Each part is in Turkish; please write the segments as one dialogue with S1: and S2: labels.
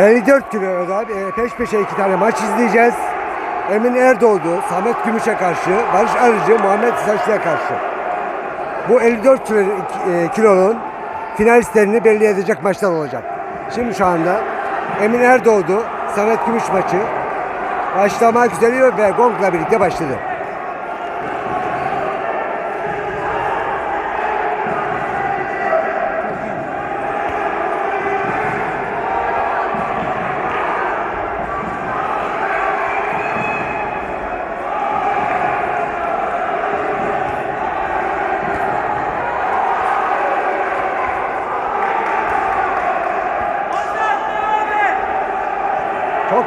S1: 54 kiloda e, peş peşe iki tane maç izleyeceğiz. Emin Erdoğdu, Samet Gümüş'e karşı, Barış Arıcı, Muhammed Saçlı'ya karşı. Bu 54 kilo, e, kilonun finalistlerini belli edecek maçlar olacak. Şimdi şu anda Emin Erdoğdu, Samet Gümüş maçı başlamak üzere ve gongla birlikte başladı.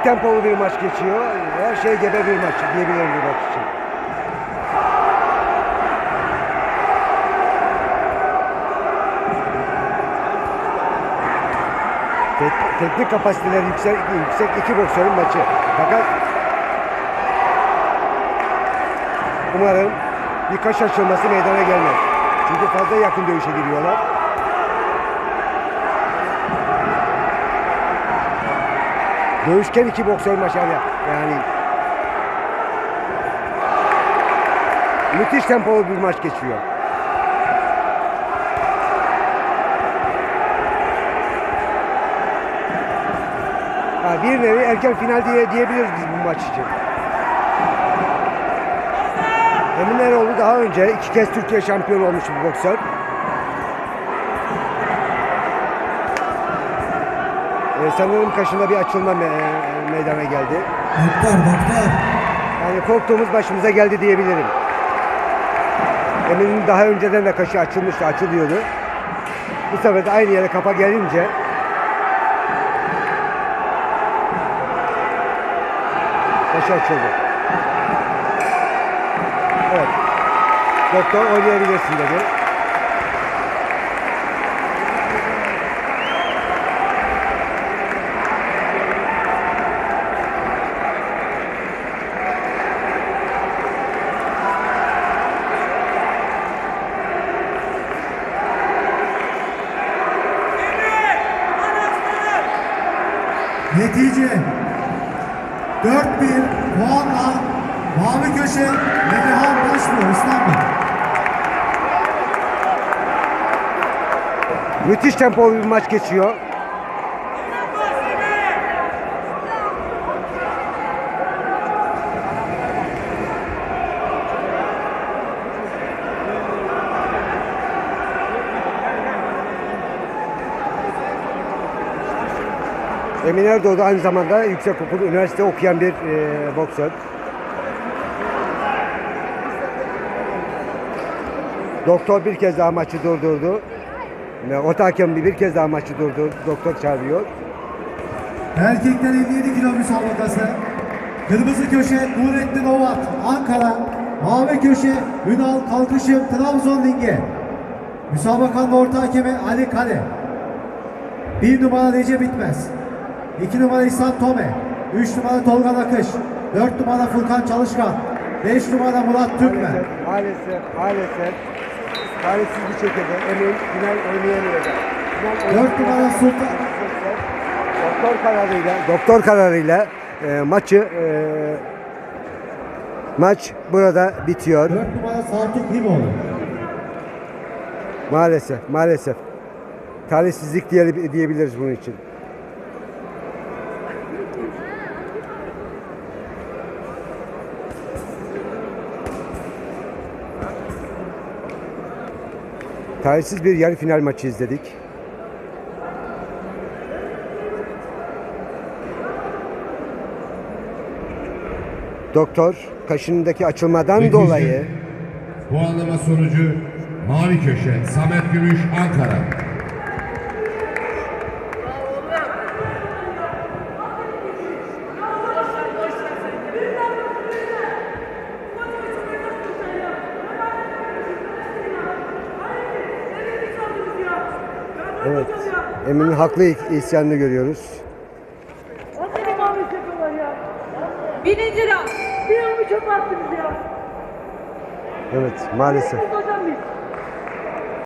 S1: Çok tempolu bir maç geçiyor. Her şey gebe bir maç diyebilirim bu maç için. Tek- teknik kapasiteleri yüksek, yüksek iki boksörün maçı. Fakat umarım bir kaş açılması meydana gelmez. Çünkü fazla yakın dövüşe giriyorlar. Dövüşken iki boksör yani. yani müthiş tempolu bir maç geçiyor. Ha, bir nevi erken final diye diyebiliriz biz bu maç için. Emin Eroğlu daha önce iki kez Türkiye şampiyonu olmuş bir boksör. Ee, sanırım kaşında bir açılma me- meydana geldi.
S2: Doktor, doktor.
S1: Yani korktuğumuz başımıza geldi diyebilirim. Emin'in daha önceden de kaşı açılmıştı, açılıyordu. Bu sefer de aynı yere kafa gelince kaşı açıldı. Evet. Doktor oynayabilirsin dedi.
S2: Netice 4-1 puanla Mavi Köşe Melihan başlıyor İstanbul.
S1: Müthiş tempolu bir maç geçiyor. Emin Erdoğdu aynı zamanda yüksek okul, üniversite okuyan bir e, boksör. Doktor bir kez daha maçı durdurdu. Ve orta hakem bir kez daha maçı durdurdu. Doktor çağırıyor.
S2: Erkekler 57 kilo müsabakası. Kırmızı köşe Nurettin Ovat Ankara. Mavi köşe Ünal Kalkışım Trabzon Linge. Müsabakanın orta hakemi Ali Kale. Bir numara Recep Bitmez. İki numara İhsan Tome. Üç numara Tolga Nakış. Dört numara Furkan Çalışkan. Beş numara Murat Türkmen.
S1: Maalesef, maalesef, maalesef bir şekilde Emin final oynayamayacak. Final
S2: Dört numara Sultan.
S1: Doktor kararıyla, doktor kararıyla e, maçı e, maç burada bitiyor.
S2: Dört numara Saltuk Himoğlu.
S1: Maalesef, maalesef. Talihsizlik diye, diyebiliriz bunun için. Talihsiz bir yarı final maçı izledik. Doktor kaşındaki açılmadan
S3: Netice,
S1: dolayı
S3: Puanlama sonucu Mavi Köşe Samet Gümüş Ankara.
S1: Evet Emin'in haklı isyanını görüyoruz.
S4: O seni mavi yapıyorlar ya. Bininci round. Bir yılımı çöpe attınız ya.
S1: Evet maalesef.
S4: Burada